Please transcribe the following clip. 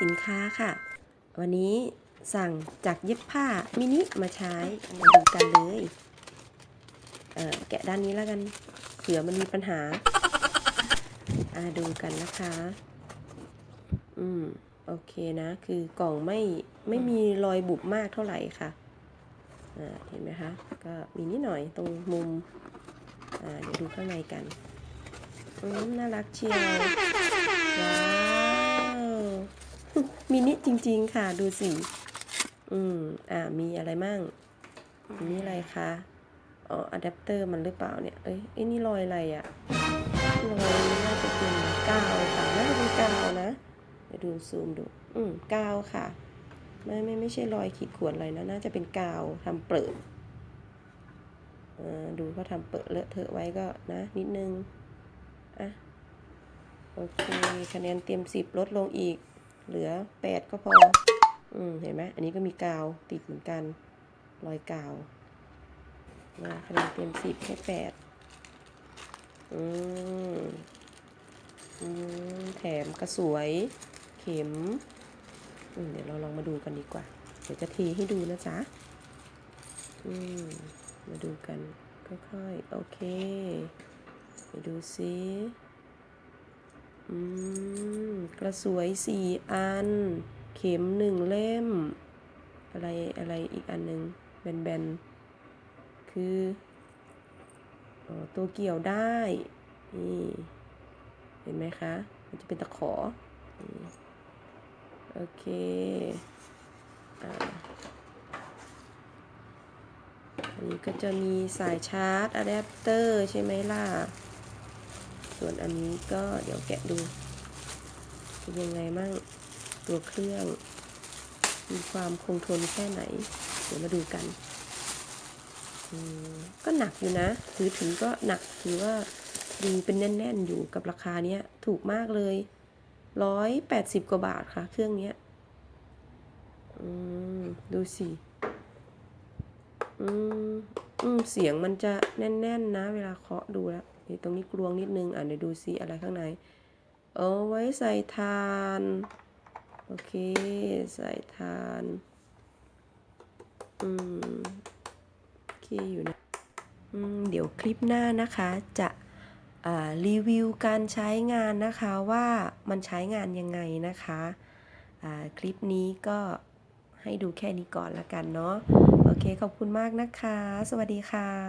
สินค้าค่ะ วันนี้สั่งจากเย็บผ้ามินิมาใช้มาดูกันเลยเแกะด้านนี้แล้วกันเผื่อมันมีปัญหาอาดูกันนะคะ อืม โอเคนะ คือกล่องไม่ไม่มีรอยบุบมากเท่าไหร่ค่ะเห็นไหมคะ ก็มีนิดหน่อยตรงมุมเดี๋ยวดูข้างในกัน อืม น่ารักเชียวว้าว มินิจริง ๆ ค่ะ ดูสิ อืม อ่า มีอะไรมั่งอันนี่อะไรคะ อ๋ออะแดปเตอร์มันหรือเปล่าเนี่ย เอ้ยไอ้นี่รอยอะไรอะรอยน่าจะเป็นกาวค่ะ น่าจะเป็นกาวนะเดี๋ยวดูซูมดู อืมกาวค่ะ ไม่ไม่ไม่ใช่รอยขีดข่วนอะไรนะ น่าจะเป็นกาวทำเปิดเอดูเขาทำเปิดเลอะเทอะไว้ก็นะนิดนึง อะ โอเค คะแนนเตรียมสิบลดลงอีก เหลือแปดก็พอ อืม เห็นไหม อันนี้ก็มีกาวติดเหมือนกัน รอยกาวนะคะแนนเตรียมสิบให้แปดอืม อืม แถมกระสวย เข็ม อืม เดี๋ยวเราลองมาดูกันดีกว่า เดี๋ยวจะเทให้ดูนะจ๊ะ อืม มาดูกัน ค่อยๆ โอเค ไปดูซิ อืมกระสวยสี่อัน เข็มหนึ่งเล่ม อะไรอะไรอีกอันหนึ่งแบนๆ คืออตัวเกี่ยวได้ นี่ เห็นไหมคะ มันจะเป็นตะขอ โอเคอ่าอันนี้ก็จะมีสายชาร์จอะแดปเตอร์ใช่ไหมล่ะ ส่วนอันนี้ก็เดี๋ยวแกะดูเป็นยังไงมั่งตัวเครื่อง มีความคงทนแค่ไหน เดี๋ยวมาดูกัน ก็หนักอยู่นะถือถือก็หนักถือว่าดีเป็นแน่น ๆ อยู่กับราคาเนี้ย ถูกมากเลยร้อยแปดสิบกว่าบาทค่ะ เครื่องเนี้ยดูสิอืมอืมเสียงมันจะแน่น ๆ นะ เวลาเคาะดูแล้ว นี่ตรงนี้กลวงนิดนึง อะเดี๋ยวดูซิอะไรข้างใน เอาไว้ใส่ทาน โอเค ใส่ทาน อืมโอเคอยู่นะ อืม เดี๋ยวคลิปหน้านะคะจะอ่ารีวิวการใช้งานนะคะว่ามันใช้งานยังไงนะคะอ่าคลิปนี้ก็ให้ดูแค่นี้ก่อนละกันเนาะโอเคขอบคุณมากนะคะ สวัสดีค่ะ